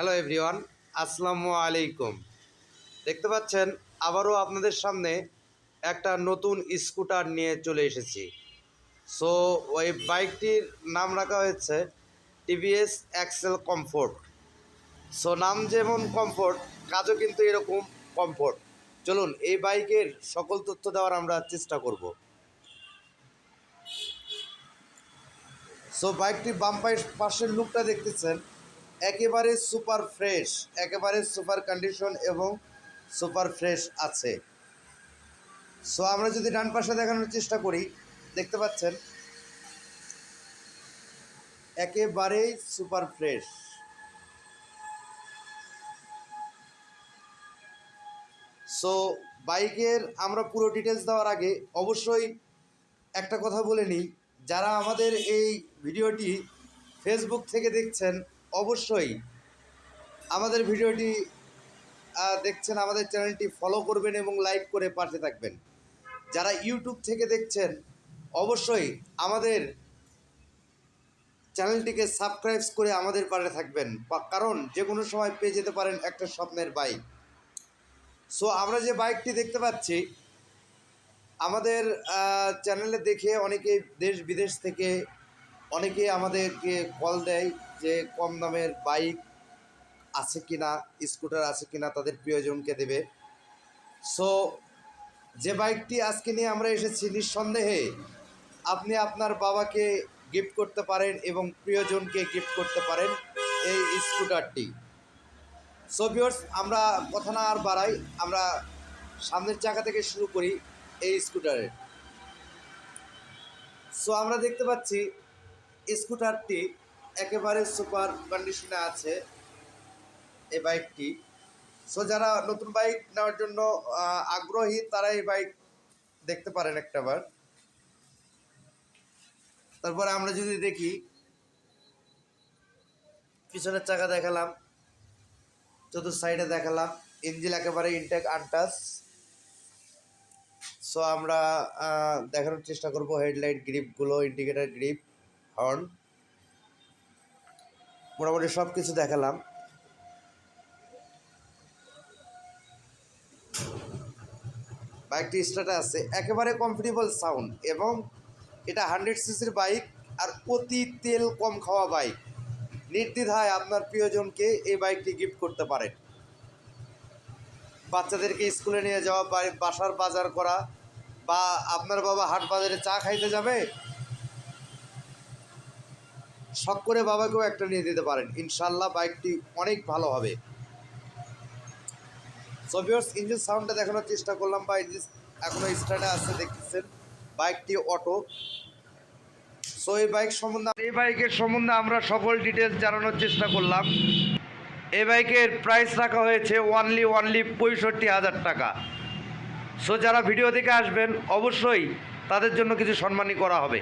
Hello everyone আসসালামু আলাইকুম দেখতে পাচ্ছেন আবারও আপনাদের সামনে একটা নতুন স্কুটার নিয়ে চলে এসেছি। সো ওই বাইকটির নাম রাখা হয়েছে টিভিএস এক্সেল কমফোর্ট সো নাম যেমন কমফোর্ট কাজও কিন্তু এরকম কমফোর্ট চলুন, এই বাইকের সকল তথ্য দেওয়ার আমরা চেষ্টা করব। সো বাইকটির বাম পাশ- পাশের লুকটা দেখতেছেন। একেবারে সুপার ফ্রেশ, একেবারে সুপার কন্ডিশন এবং সুপার ফ্রেশ আছে। সো আমরা যদি ডান পাশে দেখানোর চেষ্টা করি, দেখতে পাচ্ছেন? একেবারেই সুপার ফ্রেশ। সো বাইকের আমরা পুরো ডিটেলস দেওয়ার আগে অবশ্যই একটা কথা বলে নিই, যারা আমাদের এই ভিডিওটি ফেসবুক থেকে দেখছেন অবশ্যই আমাদের ভিডিওটি দেখছেন আমাদের চ্যানেলটি ফলো করবেন এবং লাইক করে পাশে থাকবেন। যারা ইউটিউব থেকে দেখছেন, অবশ্যই আমাদের চ্যানেলটিকে সাবস্ক্রাইব করে আমাদের পাশে থাকবেন। কারণ যে কোনো সময় পেয়ে যেতে পারেন একটা স্বপ্নের বাইক সো আমরা যে বাইকটি দেখতে পাচ্ছি, আমাদের চ্যানেলে দেখে অনেকে দেশ বিদেশ থেকে অনেকে আমাদেরকে কল দেয় যে কম দামের বাইক আছে কি না স্কুটার আছে কি না তাদের প্রিয়জনকে দেবে। সো যে বাইকটি আজকে নিয়ে আমরা এসেছি নিঃসন্দেহে আপনি আপনার বাবাকে গিফট করতে পারেন এবং প্রিয়জনকে গিফট করতে পারেন এই স্কুটারটি সো ভিউয়ার্স আমরা কথা না আর বাড়াই, আমরা সামনের চাকা থেকে শুরু করি এই স্কুটারের সো আমরা দেখতে পাচ্ছি স্কুটারটি একেবারে সুপার কন্ডিশনে আছে এই বাইকটি। সো যারা নতুন বাইক নেওয়ার জন্য আগ্রহী, তারা এই বাইক দেখতে পারেন একটাবার। তারপরে আমরা যদি দেখি, পিছনের চাকা দেখালাম, চতুর্থ সাইডে দেখালাম ইঞ্জিল একেবারে ইনটেক আনটাস সো আমরা দেখানোর চেষ্টা করব হেডলাইট গ্রিপগুলো ইন্ডিকেটার গ্রিপ হর্ন মোটামুটি সব কিছু দেখালাম। বাইকটি স্টার্টে আছে। একেবারে কমফোর্টেবল সাউন্ড এবং এটা হান্ড্রেড সিসির বাইক আর অতি তেল কম খাওয়া বাইক। নির্দ্বিধায় আপনার প্রিয়জনকে এই বাইকটি গিফট করতে পারেন। বাচ্চাদেরকে স্কুলে নিয়ে যাওয়া বাসার বাজার করা বা আপনার বাবা হাট বাজারে চা খাইতে যাবে শখ করে বাবাকেও একটা নিয়ে দিতে পারেন। ইনশাল্লাহ বাইকটি অনেক ভালো হবে। সোভিয়র্স ইঞ্জিন সাউন্ডটা দেখানোর চেষ্টা করলাম বা ইঞ্জিন এখনও স্টার্টে আছে, দেখতেছেন, বাইকটি অটো সো এই বাইক সম্বন্ধে এই বাইকের সম্বন্ধে আমরা সকল ডিটেলস জানানোর চেষ্টা করলাম। এই বাইকের প্রাইস রাখা হয়েছে ওয়ানলি ওয়ানলি পঁয়ষট্টি হাজার টাকা। সো যারা ভিডিও দেখে আসবেন, অবশ্যই তাদের জন্য কিছু সম্মানী করা হবে।